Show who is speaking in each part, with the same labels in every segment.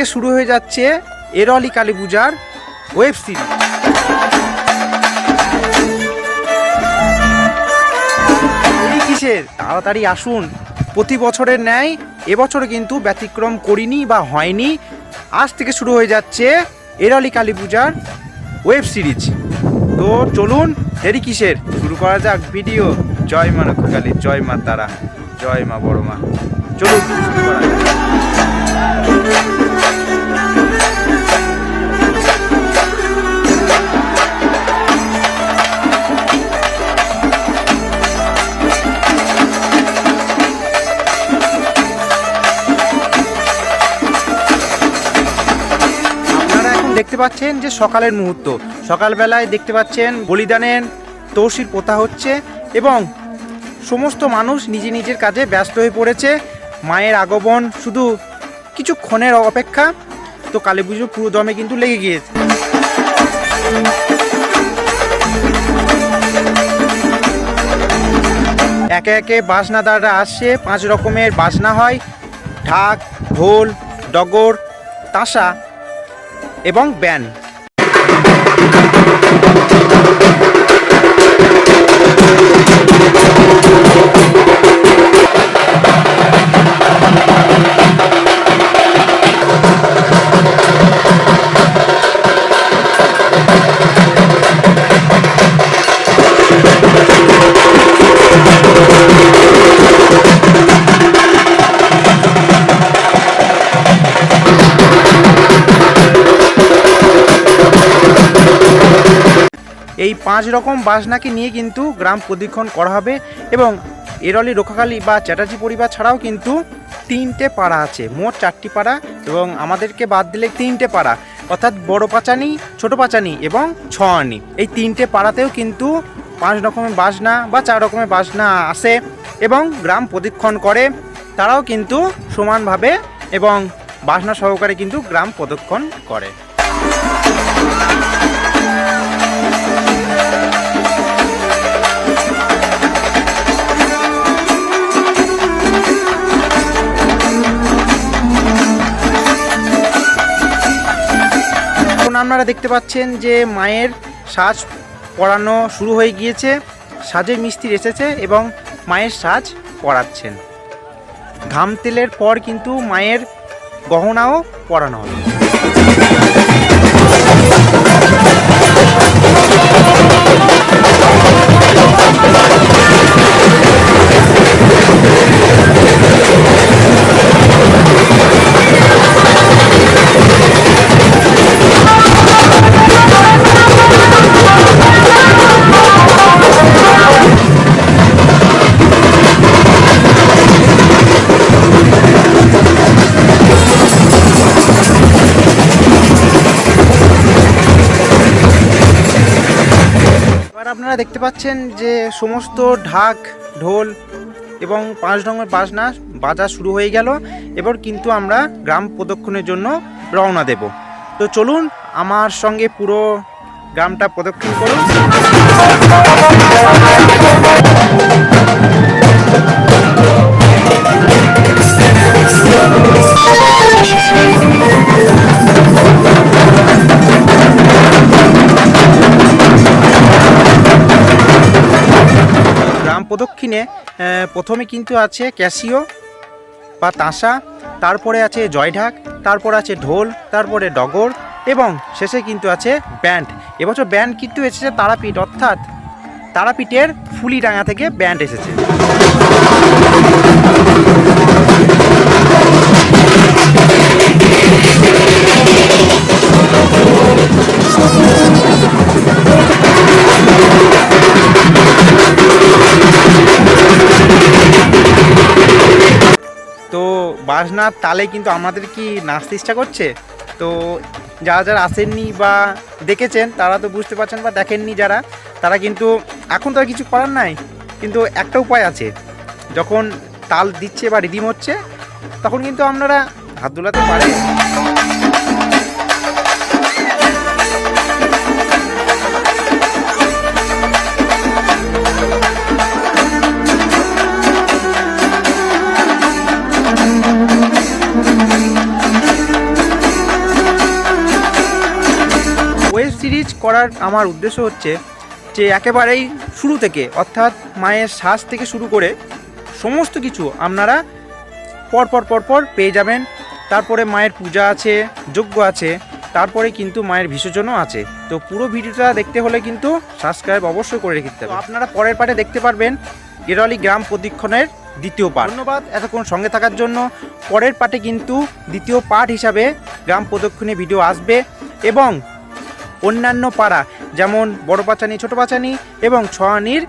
Speaker 1: থেকে শুরু হয়ে যাচ্ছে এরলি কালী পূজার ওয়েব সিরিজ কিসের? তাড়াতাড়ি আসুন। প্রতি বছরের ন্যায় এবছর কিন্তু ব্যতিক্রম করিনি বা হয়নি। আজ থেকে শুরু হয়ে যাচ্ছে এরলি কালী পূজার ওয়েব সিরিজ তো চলুন, দেরি কিসের? শুরু করা যাক ভিডিও। জয় মা রক্ষাকালী জয় মা তারা, জয় মা বড় মা। চলুন, শুরু করা যাক। দেখতে পাচ্ছেন যে সকালের মুহূর্ত। সকালবেলায় দেখতে পাচ্ছেন বলিদানের তৌসির পোতা হচ্ছে এবং সমস্ত মানুষ নিজে নিজের কাজে ব্যস্ত হয়ে পড়েছে। মায়ের আগমন শুধু কিছুক্ষণের অপেক্ষা, তো কালী পুজো পুরো দমে কিন্তু লেগে গিয়েছে। একে একে বাসনাদাররা আসছে পাঁচ রকমের বাসনা হয়। ঢাক, ঢোল, ডগর, তাসা এবং ব্যান। এই পাঁচ রকম বাসনাকে নিয়ে কিন্তু গ্রাম প্রদক্ষিণ করা হবে এবং এরলি রক্ষাকালী বা চ্যাটার্জি পরিবার ছাড়াও কিন্তু তিনটে পাড়া আছে। মোট চারটি পাড়া এবং আমাদেরকে বাদ দিলে তিনটে পাড়া। অর্থাৎ বড় পাচানি, ছোট পাচানি এবং ছয়ানি। এই তিনটে পাড়াতেও কিন্তু পাঁচ রকমের বাসনা বা চার রকমের বাসনা আসে এবং গ্রাম প্রদক্ষিণ করে। তারাও কিন্তু সমানভাবে এবং বাসনা সহকারে কিন্তু গ্রাম প্রদক্ষিণ করে। আপনারা দেখতে পাচ্ছেন যে মায়ের সাজ পরানো শুরু হয়ে গিয়েছে সাজের মিস্ত্রি এসেছে এবং মায়ের সাজ পড়াচ্ছেন ঘাম তেলের পর কিন্তু মায়ের গহনাও পরানো হবে। আপনারা দেখতে পাচ্ছেন যে সমস্ত ঢাক, ঢোল এবং পাঁচ রঙের বাজনা বাজা শুরু হয়ে গেল। এবার কিন্তু আমরা গ্রাম প্রদক্ষিণের জন্য রওনা দেব। তো চলুন আমার সঙ্গে পুরো গ্রামটা প্রদক্ষিণ করুন। প্রদক্ষিণে প্রথমে কিন্তু আছে ক্যাসিও বা তাসা, তারপরে আছে জয়ঢাক, তারপর আছে ঢোল, তারপরে ডগর এবং শেষে কিন্তু আছে ব্যান্ড। এবছর ব্যান্ড কিন্তু এসেছে তারাপীঠ, অর্থাৎ তারাপীঠের ফুলিডাঙ্গা থেকে ব্যান্ড এসেছে। তো বাজনার তালে কিন্তু আমাদের কি নাচতে ইচ্ছা করছে? তো যারা যারা আসেননি বা দেখেছেন, তারা তো বুঝতে পারছেন বা দেখেননি যারা, তারা কিন্তু এখন তো আর কিছু করার নাই। কিন্তু একটা উপায় আছে, যখন তাল দিচ্ছে বা রিদিম হচ্ছে, তখন কিন্তু আপনারা হাত দোলাতে পারেন। করার আমার উদ্দেশ্য হচ্ছে যে একেবারেই শুরু থেকে, অর্থাৎ মায়ের শ্বাস থেকে শুরু করে সমস্ত কিছু আপনারা পরপর পরপর পেয়ে যাবেন। তারপরে মায়ের পূজা আছে, যজ্ঞ আছে, তারপরে কিন্তু মায়ের বিসর্জনও আছে। তো পুরো ভিডিওটা দেখতে হলে কিন্তু সাবস্ক্রাইব অবশ্যই করে রেখে হবে। আপনারা পরের পার্টে দেখতে পারবেন এরলি গ্রাম প্রদক্ষিণের দ্বিতীয় পার্ট ধন্যবাদ এতক্ষণ সঙ্গে থাকার জন্য। পরের পার্টে কিন্তু দ্বিতীয় পার্ট হিসাবে গ্রাম প্রদক্ষিণে ভিডিও আসবে এবং অন্যান্য পাড়া, যেমন বড় পাচানি, ছোটো পাচানি এবং ছয়ানির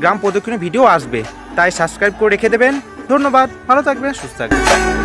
Speaker 1: গ্রাম প্রদক্ষিণের ভিডিও আসবে। তাই সাবস্ক্রাইব করে রেখে দেবেন। ধন্যবাদ। ভালো থাকবেন, সুস্থ থাকবেন।